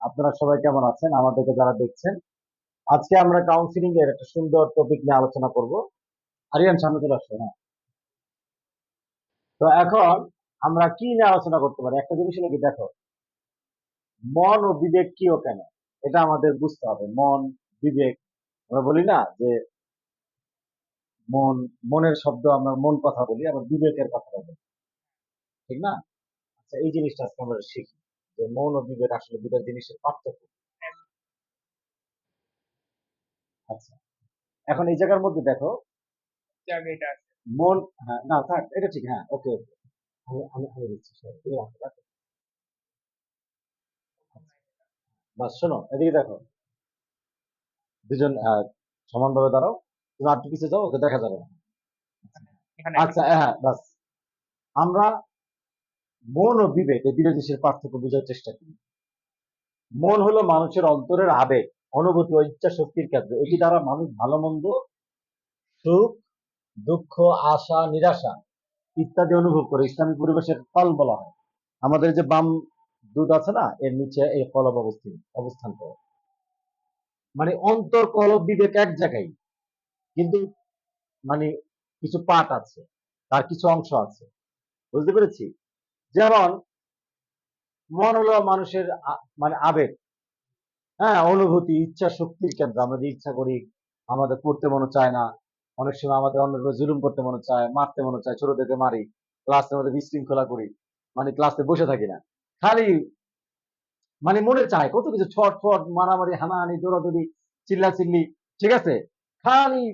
আপনারা সবাই কেমন আছেন? আমাদেরকে যারা দেখছেন, আজকে আমরা কাউন্সিলিং এর একটা সুন্দর টপিক নিয়ে আলোচনা করব। আরিয়ান, সামনে চলে আসছে হ্যাঁ। তো এখন আমরা কি নিয়ে আলোচনা করতে পারি? একটা জিনিস নাকি দেখো, মন ও বিবেক কি ও কেন? এটা আমাদের বুঝতে হবে। মন, বিবেক, আমরা বলি না যে মন, মনের শব্দ আমরা মন কথা বলি, আবার বিবেকের কথা বলি। ঠিক না? আচ্ছা এই জিনিসটা আজকে আমরা শিখি যে মন ও বিবেক আসলে দুটো জিনিসের পার্থক্য। আচ্ছা এখন এই জায়গার মধ্যে দেখো। মন হ্যাঁ না থাক এটা ঠিক হ্যাঁ ওকে ওকে। আমি আমি আমি দিচ্ছি তুমি রাখো, রাখো। বাস শোনো এদিকে দেখো। দুজন সমানভাবে দাঁড়াও তুমি পিছিয়ে যাও ওকে দেখা যাবে না। আচ্ছা হ্যাঁ বাস। আমরা মন ও বিবেক এই দুটো জিনিসের পার্থক্য বোঝার চেষ্টা করি। মন হলো মানুষের অন্তরের আবেগ, অনুভূতি ও ইচ্ছা শক্তির কেন্দ্র। এটি দ্বারা মানুষ ভালো মন্দ সুখ, দুঃখ, আশা, নিরাশা ইত্যাদি অনুভব করে। ইসলামী পরিবেশের ফল বলা হয়। আমাদের যে বাম দুধ আছে না, এর নিচে এই কলব অবস্থিত অবস্থান করে। মানে অন্তর, কলব, বিবেক এক জায়গায়। কিন্তু মানে কিছু পার্ট আছে, তার কিছু অংশ আছে। বুঝতে পেরেছি? যেমন মন হলো মানুষের মানে আবেগ। হ্যাঁ অনুভূতি, ইচ্ছা, শক্তির কেন্দ্র। আমরা যে ইচ্ছা করি, আমাদের পড়তে মনে চায় না। অনেক সময় আমাদের অন্যের জুলুম করতে মনে চায়, মারতে মনে চায়, ছোট থেকে মারি ক্লাসের মধ্যে বিশৃঙ্খলা করি মানে ক্লাসে বসে থাকি না। খালি মানে মনে চায়, কত কিছু ছট ফট, মারামারি, হানাহানি, দৌড়াদৌড়ি চিল্লা চিল্লি ঠিক আছে? খালি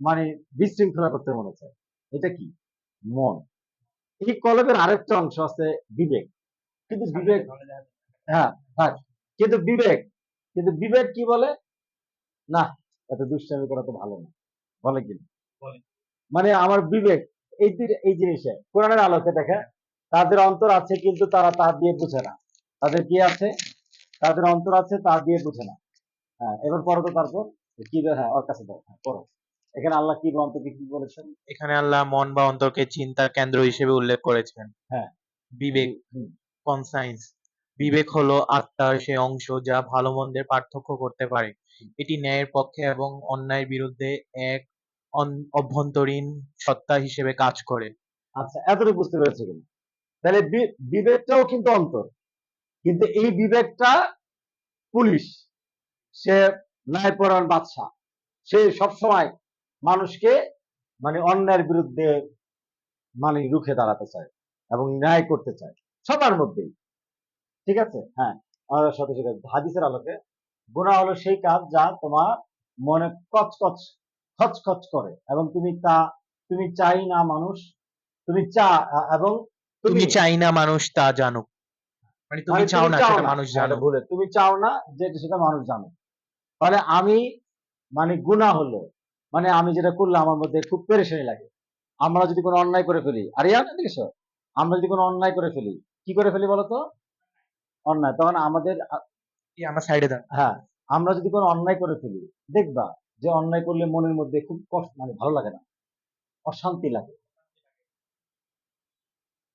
মানে বিশৃঙ্খলা করতে মনে চায়। এটা কি? মন। এই কলবের আরেকটা অংশ আছে বিবেক। কিন্তু বিবেক হ্যাঁ হ্যাঁ কিন্তু বিবেক কিন্তু বিবেক কি বলে? না এত দুষ্টামি করা তো ভালো না। বলে কি? মানে আমার বিবেক এই এই জিনিসে কোরআনের আলোকে দেখে তাদের অন্তর আছে কিন্তু তারা তা দিয়ে বুঝে না। তাদের কি আছে? তাদের অন্তর আছে তা দিয়ে বুঝে না। হ্যাঁ এবার পড়ো তো তারপর। কি হ্যাঁ ওর কাছে হ্যাঁ পড়ো। এখানে আল্লাহ কি অন্তকে কি বলেছেন? এখানে আল্লাহ মন বা অন্তরকে চিন্তার কেন্দ্র হিসেবে উল্লেখ করেছেন। হ্যাঁ। বিবেক কনসাইন্স বিবেক হলো আত্মার সেই অংশ যা ভালো মন্দের পার্থক্য করতে পারে। এটি ন্যায়ের পক্ষে এবং অন্যায়ের বিরুদ্ধে এক অভ্যন্তরীণ সত্তা হিসেবে কাজ করে। আচ্ছা এতটুকু বুঝতে পেরেছে কিনা তাহলে বি- বিবেকটাও কিন্তু অন্তর। কিন্তু এই বিবেকটা পুলিশ। সে ন্যায়পরায়ণ বাদশাহ। সে সবসময় মানুষকে মানে অন্যায়ের বিরুদ্ধে মানে রুখে দাঁড়াতে চায় এবং ন্যায় করতে চায়। সবার মধ্যেই। ঠিক আছে? হ্যাঁ। আমাদের সাথে সাথে হাদিসের আলোকে। গুণা হলো সেই কাজ যা তোমার মনে কচকচ খচখচ করে এবং তুমি তা তুমি চাই না মানুষ তুমি চা এবং তুমি চাই না মানুষ তা জানুক। মানে তুমি মানে চাও না সেটা মানুষ হ্যাঁ, ভুলে। তুমি চাও না যে সেটা মানুষ জানো তাহলে আমি মানে গুণা হলো মানে আমি যেটা করলাম আমার মধ্যে খুব পেরেশানি লাগে। আমরা যদি কোনো অন্যায় করে ফেলি আর ইয়ার দেখেছ? আমরা যদি কোনো অন্যায় করে ফেলি কি করে ফেলি বলতো? অন্যায় তখন আমাদের আমার সাইডে হ্যাঁ আমরা যদি কোনো অন্যায় করে ফেলি দেখবা যে অন্যায় করলে মনের মধ্যে খুব কষ্ট মানে ভালো লাগে না অশান্তি লাগে।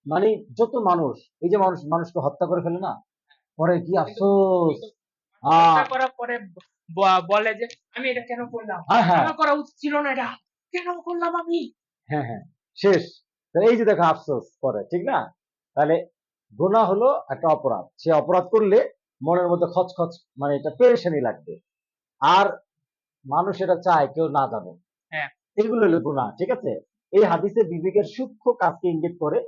মানে যত মানুষ এই যে মানুষ মানুষকে হত্যা করে ফেলে না পরে কি আফসোস বলে যে আমি এটা কেন করলাম? হ্যাঁ হ্যাঁ। আমার করা উচিত ছিল না এটা? কেন করলাম আমি? হ্যাঁ হ্যাঁ। শেষ। তাহলে এই যে দেখো আফসোস করে ঠিক না? তাহলে গুনাহ হলো একটা অপরাধ। সে অপরাধ করলে মনের মধ্যে খচখচ মানে এটা পেরেশানি লাগবে। আর মানুষ এটা চায় কেউ না জানে। হ্যাঁ। এগুলো হলো গুনাহ ঠিক আছে? এই হাদিসে বিবেকের সূক্ষ্ম কাজকে ইঙ্গিত করে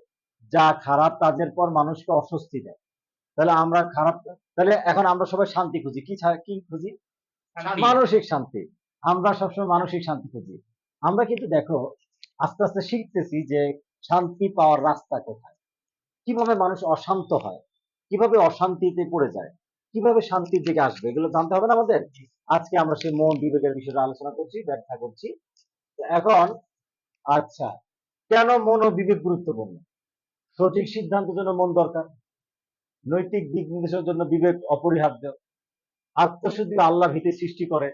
যা খারাপ কাজের পর মানুষকে অস্বস্তি দেয়। তাহলে আমরা খারাপ তাহলে এখন আমরা সবাই শান্তি খুঁজি। কি কি খুঁজি। মানসিক শান্তি। আমরা সবসময় মানসিক শান্তি খুঁজি। আমরা কিন্তু দেখো, আস্তে আস্তে শিখতেছি যে শান্তি পাওয়ার রাস্তা কোথায়? কীভাবে মানুষ অশান্ত হয়? কীভাবে অশান্তিতে পড়ে যায়? কীভাবে শান্তির দিকে আসবে? এগুলো জানতে হবে না আমাদের? আজকে আমরা সেই মন বিবেকের বিষয়ে আলোচনা করছি, ব্যাখ্যা করছি। এখন আচ্ছা কেন মন ও বিবেক গুরুত্বপূর্ণ? সঠিক সিদ্ধান্তের জন্য মন দরকার। নৈতিক দিক নির্দেশের জন্য বিবেক অপরিহার্য। আত্মশুদ্ধি আল্লাহ ভীতি সৃষ্টি করে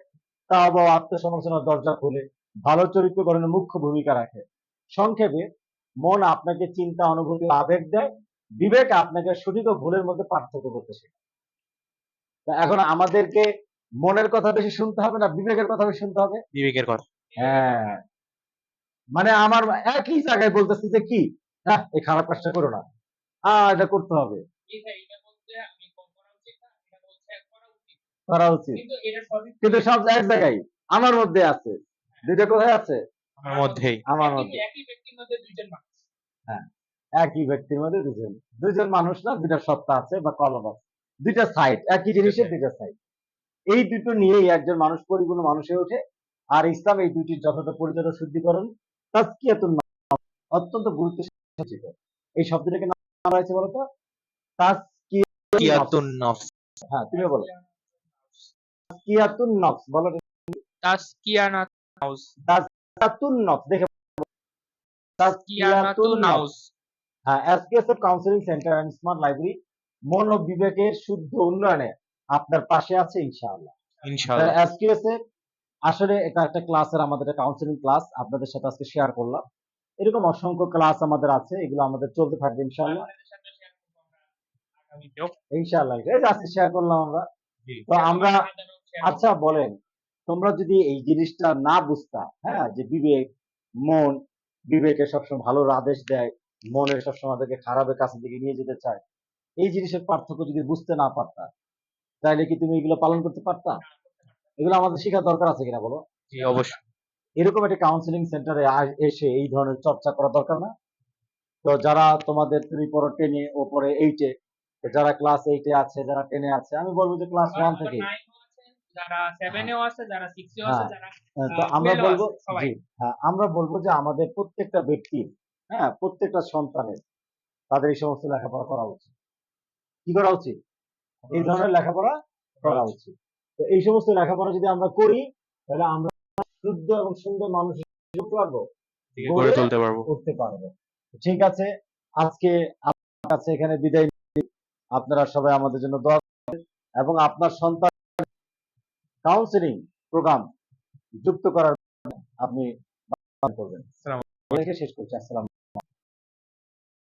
তা আবার আত্মসমালোচনার দরজা খোলে ভালো চরিত্র গঠনে মুখ্য ভূমিকা রাখে। সংক্ষেপে মন আপনাকে চিন্তা অনুভূতি আবেগ দেয় বিবেক আপনাকে সঠিক ও ভুলের মধ্যে পার্থক্য করতে শেখায়। তা এখন আমাদেরকে মনের কথা বেশি শুনতে হবে না বিবেকের কথা বেশি শুনতে হবে? বিবেকের কথা। হ্যাঁ। মানে আমার একই জায়গায় বলতেছি যে কি? হ্যাঁ এই খারাপ কাজটা করো না। হ্যাঁ এটা করতে হবে এটা এটা বলতে আমি করা উচিত না এটা বলতে করা উচিত করা উচিত। কিন্তু এটা সঠিক কিন্তু সব এক জায়গায়। আমার মধ্যে আছে। দুইটা কোথায় আছে? আমার মধ্যেই। আমার মধ্যে। একই ব্যক্তির মধ্যে দুইজন মানুষ। একই ব্যক্তির মধ্যে দুজন দুজন মানুষ না দুইটা সত্তা আছে বা কলম আছে। দুইটা সাইড একই জিনিসের দুইটা সাইড এই দুটো নিয়েই একজন মানুষ পরিপূর্ণ মানুষ হয়ে ওঠে। আর ইসলাম এই দুইটির যথাযথ পরিচয় শুদ্ধিকরণ। তাজকিয়াতুন অত্যন্ত গুরুত্বপূর্ণ ছিল। এই শব্দটাকে নাম করা হয়েছে বলতো? তাজকিয়াতুন। নফস। হ্যাঁ তুমি বলো। তাজকিয়াতুন নফস বলো তাসকিয়ানা তাজকিয়াতুন নফস দেখে কিয়ানাতু নাউস হ্যাঁ SKSF counselling centre and smart library মন ও বিবেকের শুদ্ধ উন্নয়নে আপনার পাশে আছে ইনশাআল্লাহ। ইনশাআল্লাহ। এসকেএসএফ আসলে এটা একটা ক্লাসের আমাদের কাউন্সিলিং ক্লাস আপনাদের সাথে আজকে শেয়ার করলাম। এরকম অসংখ্য ক্লাস আমাদের আছে এগুলো আমাদের চলতে থাকবে ইনশাআল্লাহ। ইনশাআল্লাহ এই আজকে শেয়ার করলাম আমরা। তো আমরা। আচ্ছা বলেন। তোমরা যদি এই জিনিসটা না বুঝতা হ্যাঁ যে বিবেক মন বিবেকে সবসময় ভালোর আদেশ দেয় মনের সবসময় আমাদেরকে খারাপের কাছে দিকে নিয়ে যেতে চায় এই জিনিসের পার্থক্য যদি বুঝতে না পারতা তাহলে কি তুমি এগুলো পালন করতে পারতা? এগুলো আমাদের শেখার দরকার আছে কিনা বলো? জি অবশ্যই। এরকম একটা কাউন্সিলিং সেন্টারে এসে এই ধরনের চর্চা করা দরকার না? তো যারা তোমাদের তুমি পরে টেনে ওপরে এইটে যারা ক্লাস এইটে আছে যারা টেনে আছে আমি বলব যে ক্লাস ওয়ান থেকে যারা সেভেনেও আছে যারা সিক্সেও। আছে যারা হ্যাঁ, তো আমরা বলব জি হ্যাঁ আমরা বলব যে আমাদের প্রত্যেকটা ব্যক্তির হ্যাঁ প্রত্যেকটা সন্তানের তাদের এই সমস্ত লেখাপড়া করা উচিত। কি করা উচিত? এই ধরনের লেখাপড়া করা উচিত। তো এই সমস্ত লেখাপড়া যদি আমরা করি তাহলে আমরা শুদ্ধ এবং সুন্দর মানুষ করতে পারব? গড়ে তুলতে পারব। করতে পারব। ঠিক আছে আজকে আপনার কাছে এখানে বিদায় আপনারা সবাই আমাদের জন্য দোয়া এবং আপনার সন্তান কাউন্সিলিং প্রোগ্রাম যুক্ত করার আপনি করবেন। শেষ করছি। আসসালাম